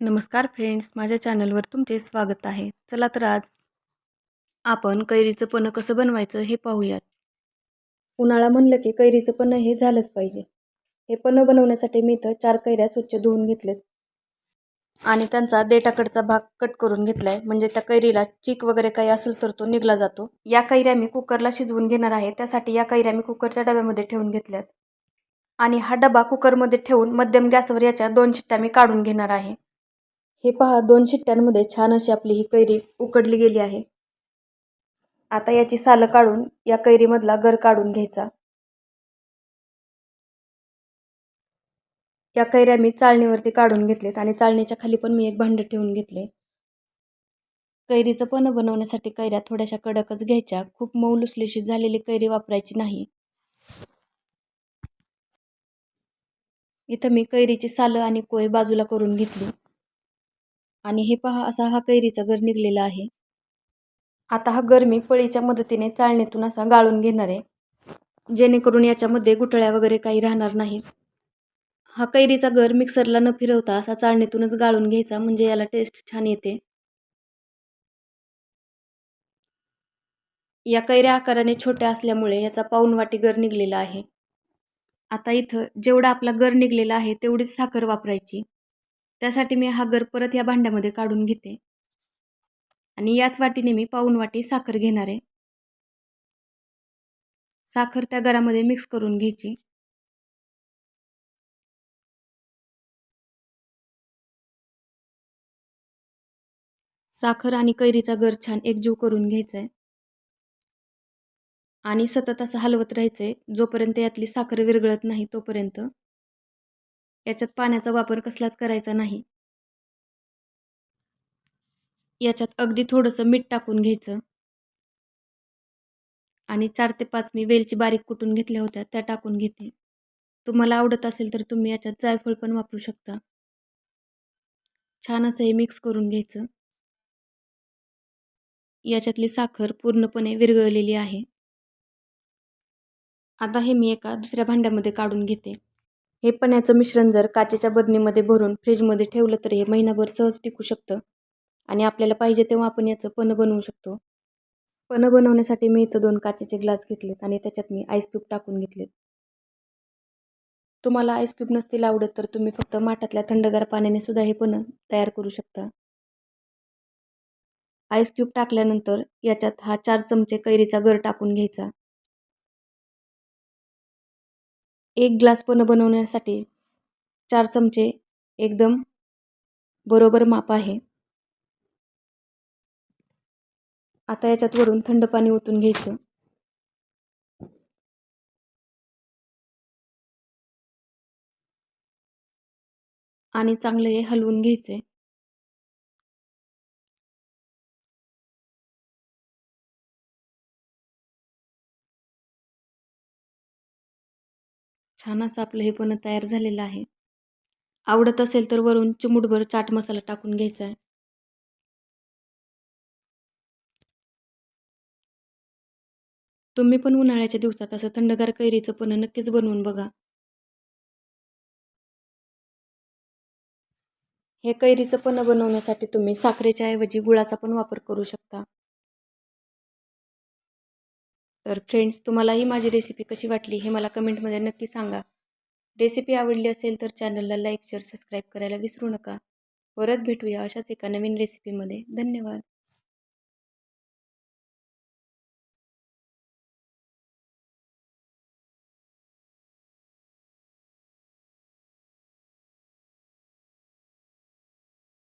नमस्कार फ्रेंड्स माझ्या चॅनलवर तुमचे स्वागत आहे. चला तर आज आपण कैरीचं पन्ह कसं बनवायचं हे पाहूयात. उन्हाळा म्हणलं की कैरीचं पन्ह हे झालंच पाहिजे. हे पन्ह बनवण्यासाठी मी इथं चार कैऱ्या स्वच्छ धुवून घेतलेत. आणि त्यांचा देटाकडचा भाग कट करून घेतला आहे म्हणजे त्या कैरीला चीक वगैरे काही असेल तर तो निघला जातो. या कैऱ्या मी कुकरला शिजवून घेणार आहे. त्यासाठी या कैऱ्या मी कुकरच्या डब्यामध्ये ठेवून घेतल्यात. आणि हा डबा कुकरमध्ये ठेवून मध्यम गॅसवर याच्या दोन शिट्ट्या मी काढून घेणार आहे. हे पहा दोन शिट्ट्यांमध्ये छान अशी आपली ही कैरी उकडली गेली आहे. आता याची सालं काढून या कैरीमधला गर काढून घ्यायचा. या कैऱ्या मी चाळणीवरती काढून घेतलेत आणि चाळणीच्या खाली पण मी एक भांडं ठेवून घेतले. कैरीचं पण बनवण्यासाठी कैऱ्या थोड्याशा कडकच घ्यायच्या. खूप मऊ लुसलेशी झालेली कैरी वापरायची नाही. इथं मी कैरीची सालं आणि कोय बाजूला करून घेतली. आणि हे पहा असा हा कैरीचा गर निघलेला आहे. आता हा गर मी पळीच्या मदतीने चाळणीतून असा गाळून घेणार आहे. जेणेकरून याच्यामध्ये गुठळ्या वगैरे काही राहणार नाही हा कैरीचा गर मिक्सरला न फिरवता असा चाळणीतूनच गाळून घ्यायचा म्हणजे याला टेस्ट छान येते. या कैऱ्या आकाराने छोट्या असल्यामुळे याचा पाऊनवाटी गर निघलेला आहे. आता इथं जेवढा आपला गर निघलेला आहे तेवढीच साखर वापरायची. त्यासाठी मी हा गर परत या भांड्यामध्ये काढून घेते. आणि याच वाटीने मी पाऊन वाटी साखर घेणार आहे. साखर त्या गरामध्ये मिक्स करून घ्यायची. साखर आणि कैरीचा गर छान एकजीव करून घ्यायचा आहे आणि सतत असं हलवत राहायचं आहे जोपर्यंत यातली साखर विरघळत नाही तोपर्यंत. याच्यात पाण्याचा वापर कसलाच करायचा नाही. याच्यात अगदी थोडंसं मीठ टाकून घ्यायचं. आणि चार ते पाच मी वेलची बारीक कुटून घेतल्या होत्या त्या टाकून घेते. तुम्हाला आवडत असेल तर तुम्ही याच्यात जायफळ पण वापरू शकता. छान असं हे मिक्स करून घ्यायचं. याच्यातली साखर पूर्णपणे विरघळलेली आहे. आता हे मी एका दुसऱ्या भांड्यामध्ये काढून घेते. हे पण्याचं मिश्रण जर काचेच्या बरणीमध्ये भरून फ्रीजमध्ये ठेवलं तर हे महिनाभर सहज टिकू शकतं. आणि आपल्याला पाहिजे तेव्हा आपण याचं पन्ह बनवू शकतो. पणं बनवण्यासाठी मी इथं दोन काचेचे ग्लास घेतलेत आणि त्याच्यात मी आईस क्यूब टाकून घेतलेत. तुम्हाला आईस क्यूब नसतील आवडत तर तुम्ही फक्त माठातल्या थंडगार पाण्याने सुद्धा हे पन्ह तयार करू शकता. आईस क्यूब टाकल्यानंतर याच्यात हा चार चमचे कैरीचा गर टाकून घ्यायचा. एक ग्लास पन्ह बनवण्यासाठी चार चमचे एकदम बरोबर माप आहे. आता याच्यात वरून थंड पाणी ओतून घ्यायचं. आणि चांगलं हे हलवून घ्यायचे छान असं आपलं हे पण तयार झालेलं आहे. आवडत असेल तर वरून चिमूटभर चाट मसाला टाकून घ्यायचा आहे. तुम्ही पण उन्हाळ्याच्या दिवसात असं थंडगार कैरीचं पण नक्कीच बनवून बघा. हे कैरीचं पण बनवण्यासाठी तुम्ही साखरेच्या ऐवजी गुळाचा पण वापर करू शकता. तर फ्रेंड्स तुम्हालाही माझी रेसिपी कशी वाटली हे मला कमेंटमध्ये नक्की सांगा. रेसिपी आवडली असेल तर चॅनलला लाईक शेअर सबस्क्राईब करायला विसरू नका. परत भेटूया अशाच एका नवीन रेसिपीमध्ये धन्यवाद.